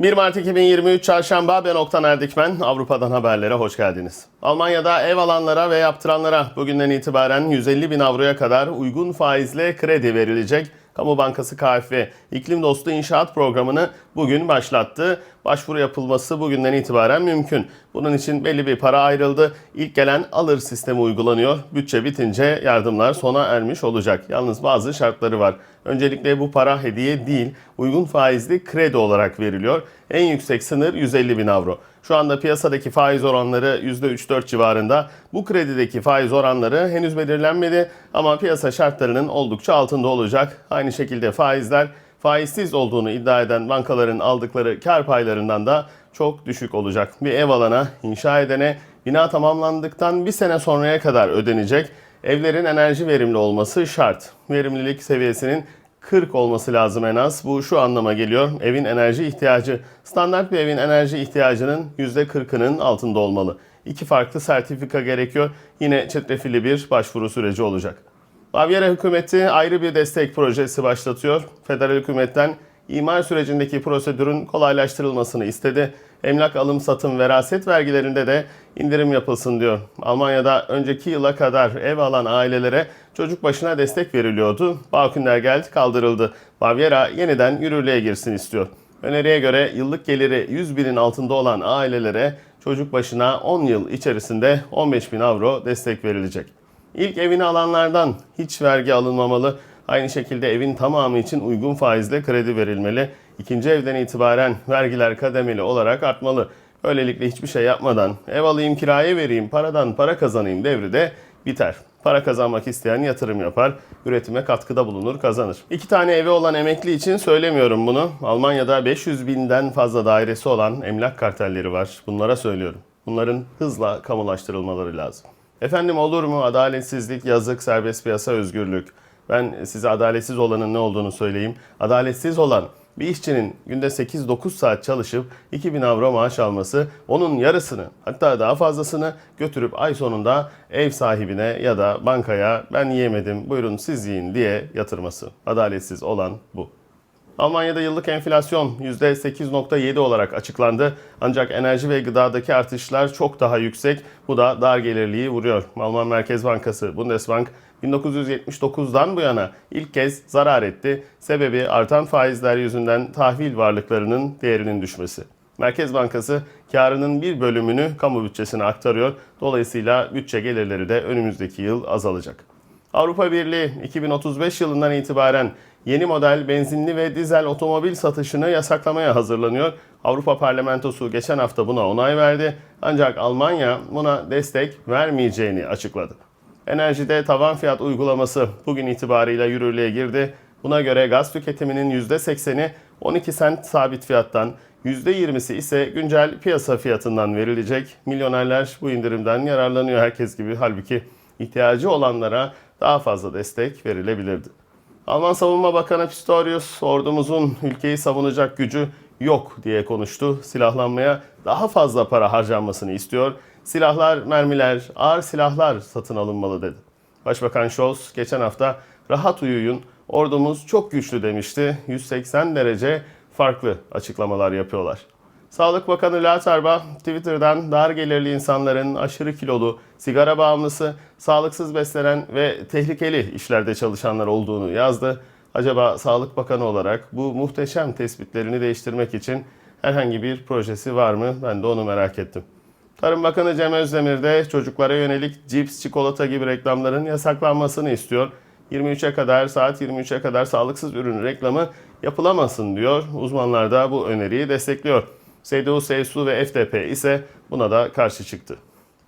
1 Mart 2023 Çarşamba ben Oktan Erdikmen. Avrupa'dan haberlere hoş geldiniz. Almanya'da ev alanlara ve yaptıranlara bugünden itibaren 150 bin avroya kadar uygun faizle kredi verilecek. Kamu Bankası KfW iklim dostu inşaat programını bugün başlattı. Başvuru yapılması bugünden itibaren mümkün. Bunun için belli bir para ayrıldı. İlk gelen alır sistemi uygulanıyor. Bütçe bitince yardımlar sona ermiş olacak. Yalnız bazı şartları var. Öncelikle bu para hediye değil, uygun faizli kredi olarak veriliyor. En yüksek sınır 150 bin avro. Şu anda piyasadaki faiz oranları %3-4 civarında. Bu kredideki faiz oranları henüz belirlenmedi ama piyasa şartlarının oldukça altında olacak. Aynı şekilde faizler faizsiz olduğunu iddia eden bankaların aldıkları kar paylarından da çok düşük olacak. Bir ev alana, inşa edene bina tamamlandıktan bir sene sonraya kadar ödenecek. Evlerin enerji verimli olması şart. Verimlilik seviyesinin 40 olması lazım en az. Bu şu anlama geliyor. Evin enerji ihtiyacı standart bir evin enerji ihtiyacının %40'ının altında olmalı. İki farklı sertifika gerekiyor. Yine çetrefilli bir başvuru süreci olacak. Bavyera hükümeti ayrı bir destek projesi başlatıyor. Federal hükümetten imar sürecindeki prosedürün kolaylaştırılmasını istedi. Emlak alım satım veraset vergilerinde de indirim yapılsın diyor. Almanya'da önceki yıla kadar ev alan ailelere çocuk başına destek veriliyordu. Baukündergeld kaldırıldı. Bavyera yeniden yürürlüğe girsin istiyor. Öneriye göre yıllık geliri 100 binin altında olan ailelere çocuk başına 10 yıl içerisinde 15 bin avro destek verilecek. İlk evini alanlardan hiç vergi alınmamalı. Aynı şekilde evin tamamı için uygun faizle kredi verilmeli. İkinci evden itibaren vergiler kademeli olarak artmalı. Böylelikle hiçbir şey yapmadan ev alayım kiraya vereyim paradan para kazanayım devri de biter. Para kazanmak isteyen yatırım yapar, üretime katkıda bulunur, kazanır. İki tane evi olan emekli için söylemiyorum bunu. Almanya'da 500 binden fazla dairesi olan emlak kartelleri var. Bunlara söylüyorum. Bunların hızla kamulaştırılmaları lazım. Efendim olur mu adaletsizlik, yazık, serbest piyasa, özgürlük? Ben size adaletsiz olanın ne olduğunu söyleyeyim. Adaletsiz olan bir işçinin günde 8-9 saat çalışıp 2000 avro maaş alması, onun yarısını hatta daha fazlasını götürüp ay sonunda ev sahibine ya da bankaya ben yiyemedim buyurun siz yiyin diye yatırması. Adaletsiz olan bu. Almanya'da yıllık enflasyon %8.7 olarak açıklandı. Ancak enerji ve gıdadaki artışlar çok daha yüksek. Bu da dar gelirliği vuruyor. Alman Merkez Bankası Bundesbank 1979'dan bu yana ilk kez zarar etti. Sebebi artan faizler yüzünden tahvil varlıklarının değerinin düşmesi. Merkez Bankası karının bir bölümünü kamu bütçesine aktarıyor. Dolayısıyla bütçe gelirleri de önümüzdeki yıl azalacak. Avrupa Birliği 2035 yılından itibaren yeni model benzinli ve dizel otomobil satışını yasaklamaya hazırlanıyor. Avrupa Parlamentosu geçen hafta buna onay verdi. Ancak Almanya buna destek vermeyeceğini açıkladı. Enerjide tavan fiyat uygulaması bugün itibarıyla yürürlüğe girdi. Buna göre gaz tüketiminin %80'i 12 sent sabit fiyattan, %20'si ise güncel piyasa fiyatından verilecek. Milyonerler bu indirimden yararlanıyor herkes gibi. Halbuki ihtiyacı olanlara daha fazla destek verilebilirdi. Alman Savunma Bakanı Pistorius ordumuzun ülkeyi savunacak gücü yok diye konuştu. Silahlanmaya daha fazla para harcanmasını istiyor. Silahlar, mermiler, ağır silahlar satın alınmalı dedi. Başbakan Scholz geçen hafta rahat uyuyun ordumuz çok güçlü demişti. 180 derece farklı açıklamalar yapıyorlar. Sağlık Bakanı Laterba Twitter'dan dar gelirli insanların aşırı kilolu, sigara bağımlısı, sağlıksız beslenen ve tehlikeli işlerde çalışanlar olduğunu yazdı. Acaba Sağlık Bakanı olarak bu muhteşem tespitlerini değiştirmek için herhangi bir projesi var mı? Ben de onu merak ettim. Tarım Bakanı Cem Özdemir de çocuklara yönelik cips, çikolata gibi reklamların yasaklanmasını istiyor. 23'e kadar, saat 23'e kadar sağlıksız ürün reklamı yapılamasın diyor. Uzmanlar da bu öneriyi destekliyor. CDU, CSU ve FDP ise buna da karşı çıktı.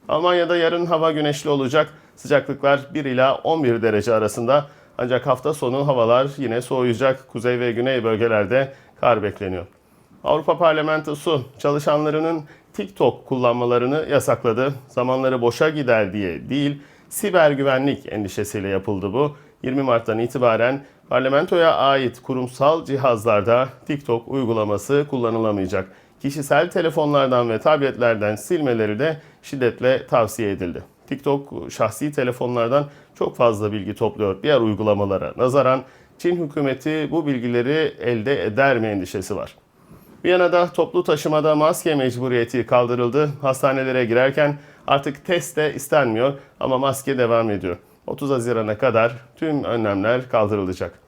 Almanya'da yarın hava güneşli olacak. Sıcaklıklar 1 ila 11 derece arasında. Ancak hafta sonu havalar yine soğuyacak. Kuzey ve güney bölgelerde kar bekleniyor. Avrupa Parlamentosu çalışanlarının TikTok kullanmalarını yasakladı. Zamanları boşa gider diye değil, siber güvenlik endişesiyle yapıldı bu. 20 Mart'tan itibaren parlamentoya ait kurumsal cihazlarda TikTok uygulaması kullanılamayacak. Kişisel telefonlardan ve tabletlerden silmeleri de şiddetle tavsiye edildi. TikTok şahsi telefonlardan çok fazla bilgi topluyor diğer uygulamalara nazaran Çin hükümeti bu bilgileri elde eder mi endişesi var. Viyana'da toplu taşımada maske mecburiyeti kaldırıldı. Hastanelere girerken artık test de istenmiyor ama maske devam ediyor. 30 Haziran'a kadar tüm önlemler kaldırılacak.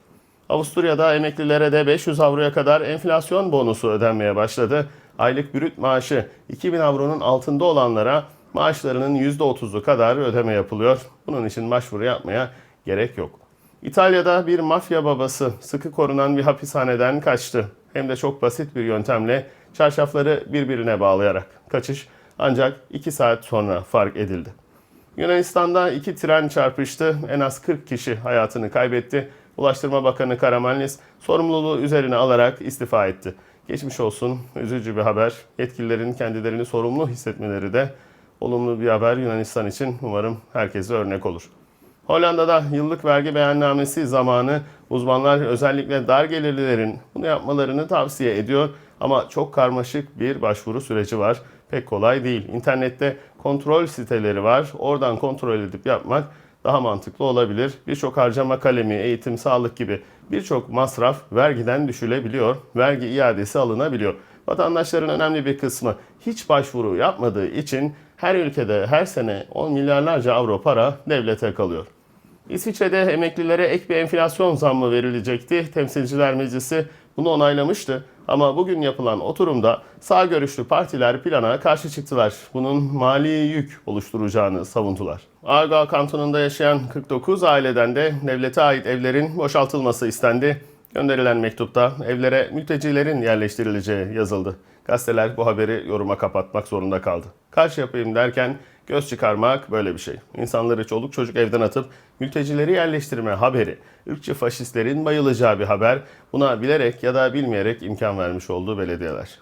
Avusturya'da emeklilere de 500 avroya kadar enflasyon bonusu ödenmeye başladı. Aylık brüt maaşı 2000 avronun altında olanlara maaşlarının %30'u kadar ödeme yapılıyor. Bunun için başvuru yapmaya gerek yok. İtalya'da bir mafya babası sıkı korunan bir hapishaneden kaçtı. Hem de çok basit bir yöntemle çarşafları birbirine bağlayarak. Kaçış ancak 2 saat sonra fark edildi. Yunanistan'da iki tren çarpıştı. En az 40 kişi hayatını kaybetti. Ulaştırma Bakanı Karamanlis sorumluluğu üzerine alarak istifa etti. Geçmiş olsun. Üzücü bir haber. Yetkililerin kendilerini sorumlu hissetmeleri de olumlu bir haber Yunanistan için. Umarım herkese örnek olur. Hollanda'da yıllık vergi beyannamesi zamanı uzmanlar özellikle dar gelirlilerin bunu yapmalarını tavsiye ediyor. Ama çok karmaşık bir başvuru süreci var. Pek kolay değil. İnternette kontrol siteleri var. Oradan kontrol edip yapmak daha mantıklı olabilir. Birçok harcama kalemi, eğitim, sağlık gibi birçok masraf vergiden düşülebiliyor. Vergi iadesi alınabiliyor. Vatandaşların önemli bir kısmı hiç başvuru yapmadığı için her ülkede her sene 10 milyarlarca avro para devlete kalıyor. İsviçre'de emeklilere ek bir enflasyon zammı verilecekti. Temsilciler Meclisi bunu onaylamıştı. Ama bugün yapılan oturumda sağ görüşlü partiler plana karşı çıktılar. Bunun mali yük oluşturacağını savundular. Argao kantonunda yaşayan 49 aileden de devlete ait evlerin boşaltılması istendi. Gönderilen mektupta evlere mültecilerin yerleştirileceği yazıldı. Gazeteler bu haberi yoruma kapatmak zorunda kaldı. Karşı yapayım derken göz çıkarmak böyle bir şey. İnsanları çoluk çocuk evden atıp mültecileri yerleştirme haberi, ırkçı faşistlerin bayılacağı bir haber. Buna bilerek ya da bilmeyerek imkan vermiş oldu belediyeler.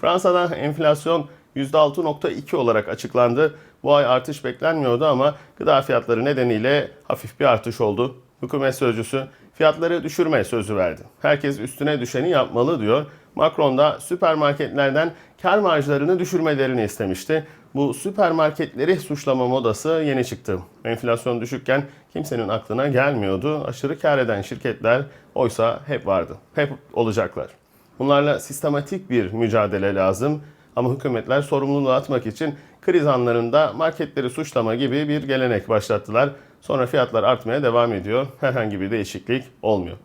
Fransa'da enflasyon %6.2 olarak açıklandı. Bu ay artış beklenmiyordu ama gıda fiyatları nedeniyle hafif bir artış oldu. Hükümet sözcüsü fiyatları düşürme sözü verdi. Herkes üstüne düşeni yapmalı diyor. Macron da süpermarketlerden kar marjlarını düşürmelerini istemişti. Bu süpermarketleri suçlama modası yeni çıktı. Enflasyon düşükken kimsenin aklına gelmiyordu. Aşırı kar eden şirketler oysa hep vardı. Hep olacaklar. Bunlarla sistematik bir mücadele lazım. Ama hükümetler sorumluluğu atmak için kriz anlarında marketleri suçlama gibi bir gelenek başlattılar. Sonra fiyatlar artmaya devam ediyor. Herhangi bir değişiklik olmuyor.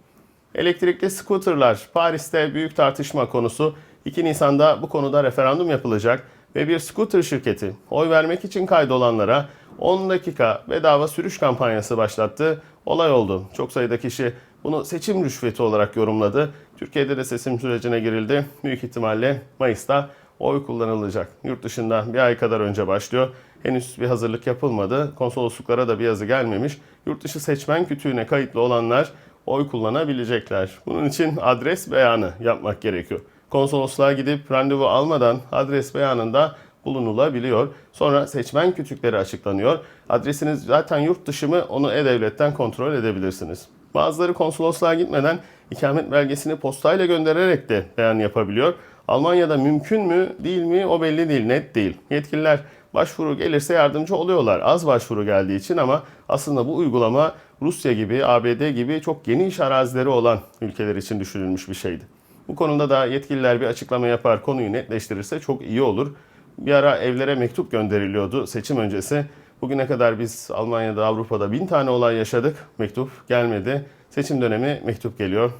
Elektrikli scooterlar Paris'te büyük tartışma konusu. 2 Nisan'da bu konuda referandum yapılacak ve bir scooter şirketi oy vermek için kaydolanlara 10 dakika bedava sürüş kampanyası başlattı. Olay oldu. Çok sayıda kişi bunu seçim rüşveti olarak yorumladı. Türkiye'de de seçim sürecine girildi. Büyük ihtimalle Mayıs'ta oy kullanılacak. Yurt dışında bir ay kadar önce başlıyor. Henüz bir hazırlık yapılmadı. Konsolosluklara da bir yazı gelmemiş. Yurt dışı seçmen kütüğüne kayıtlı olanlar oy kullanabilecekler. Bunun için adres beyanı yapmak gerekiyor. Konsolosluğa gidip randevu almadan adres beyanında bulunulabiliyor. Sonra seçmen kütükleri açıklanıyor. Adresiniz zaten yurt dışı mı onu e-devletten kontrol edebilirsiniz. Bazıları konsolosluğa gitmeden ikamet belgesini postayla göndererek de beyan yapabiliyor. Almanya'da mümkün mü değil mi o belli değil, net değil. Yetkililer başvuru gelirse yardımcı oluyorlar az başvuru geldiği için ama aslında bu uygulama Rusya gibi, ABD gibi çok geniş arazileri olan ülkeler için düşünülmüş bir şeydi. Bu konuda da yetkililer bir açıklama yapar, konuyu netleştirirse çok iyi olur. Bir ara evlere mektup gönderiliyordu seçim öncesi. Bugüne kadar biz Almanya'da, Avrupa'da bin tane olay yaşadık. Mektup gelmedi. Seçim dönemi mektup geliyor.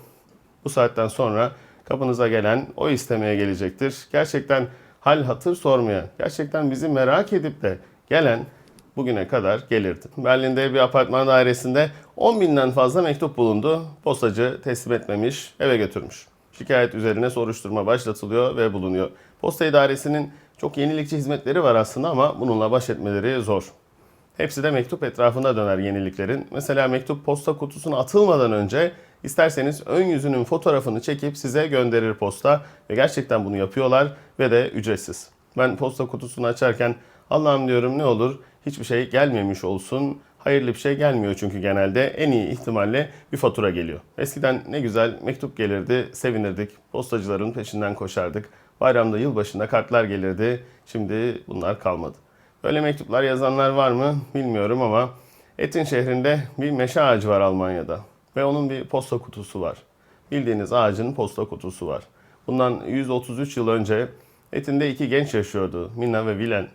Bu saatten sonra kapınıza gelen o istemeye gelecektir. Gerçekten hal hatır sormaya, gerçekten bizi merak edip de gelen bugüne kadar gelirdi. Berlin'de bir apartman dairesinde 10 binden fazla mektup bulundu. Postacı teslim etmemiş, eve götürmüş. Şikayet üzerine soruşturma başlatılıyor ve bulunuyor. Posta idaresinin çok yenilikçi hizmetleri var aslında ama bununla baş etmeleri zor. Hepsi de mektup etrafında döner yeniliklerin. Mesela mektup posta kutusuna atılmadan önce isterseniz ön yüzünün fotoğrafını çekip size gönderir posta ve gerçekten bunu yapıyorlar ve de ücretsiz. Ben posta kutusunu açarken Allah'ım diyorum ne olur hiçbir şey gelmemiş olsun. Hayırlı bir şey gelmiyor çünkü genelde en iyi ihtimalle bir fatura geliyor. Eskiden ne güzel mektup gelirdi, sevinirdik. Postacıların peşinden koşardık. Bayramda, yılbaşında kartlar gelirdi. Şimdi bunlar kalmadı. Böyle mektuplar yazanlar var mı bilmiyorum ama Etin şehrinde bir meşe ağacı var Almanya'da ve onun bir posta kutusu var. Bildiğiniz ağacın posta kutusu var. Bundan 133 yıl önce Etin'de iki genç yaşıyordu. Mina ve Vilen.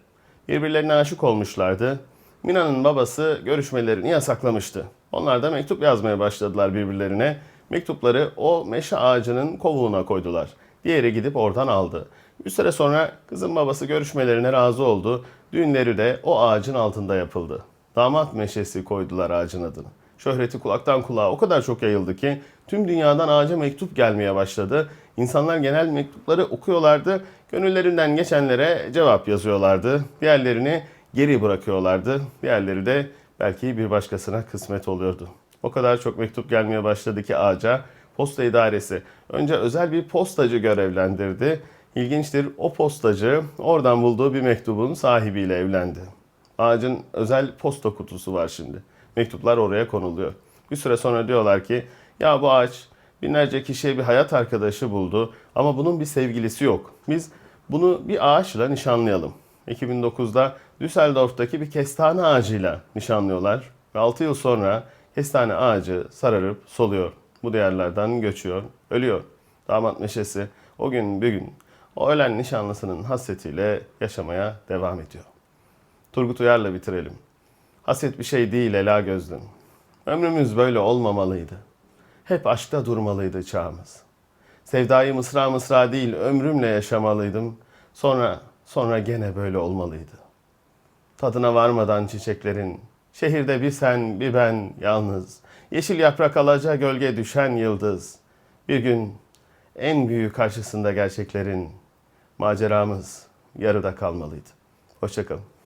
Birbirlerine aşık olmuşlardı. Mina'nın babası görüşmelerini yasaklamıştı. Onlar da mektup yazmaya başladılar birbirlerine. Mektupları o meşe ağacının kovuğuna koydular. Diğeri gidip oradan aldı. Bir süre sonra kızın babası görüşmelerine razı oldu. Düğünleri de o ağacın altında yapıldı. Damat meşesi koydular ağacın adını. Şöhreti kulaktan kulağa o kadar çok yayıldı ki tüm dünyadan ağaca mektup gelmeye başladı. İnsanlar genel mektupları okuyorlardı. Gönüllerinden geçenlere cevap yazıyorlardı. Diğerlerini geri bırakıyorlardı. Diğerleri de belki bir başkasına kısmet oluyordu. O kadar çok mektup gelmeye başladı ki ağaca posta idaresi önce özel bir postacı görevlendirdi. İlginçtir o postacı oradan bulduğu bir mektubun sahibiyle evlendi. Ağacın özel posta kutusu var şimdi. Mektuplar oraya konuluyor. Bir süre sonra diyorlar ki ya bu ağaç binlerce kişiye bir hayat arkadaşı buldu ama bunun bir sevgilisi yok. Biz bunu bir ağaçla nişanlayalım. 2009'da Düsseldorf'taki bir kestane ağacıyla nişanlıyorlar. Ve 6 yıl sonra kestane ağacı sararıp soluyor. Bu diyarlardan göçüyor, ölüyor. Damat meşesi o gün bir gün o ölen nişanlısının hasretiyle yaşamaya devam ediyor. Turgut Uyar'la bitirelim. Haset bir şey değil ela gözlüm. Ömrümüz böyle olmamalıydı. Hep aşkta durmalıydı çağımız. Sevdayı mısra mısra değil ömrümle yaşamalıydım. Sonra, sonra gene böyle olmalıydı. Tadına varmadan çiçeklerin, şehirde bir sen bir ben yalnız. Yeşil yaprak alaca gölge düşen yıldız. Bir gün en büyük karşısında gerçeklerin maceramız yarıda kalmalıydı. Hoşçakalın.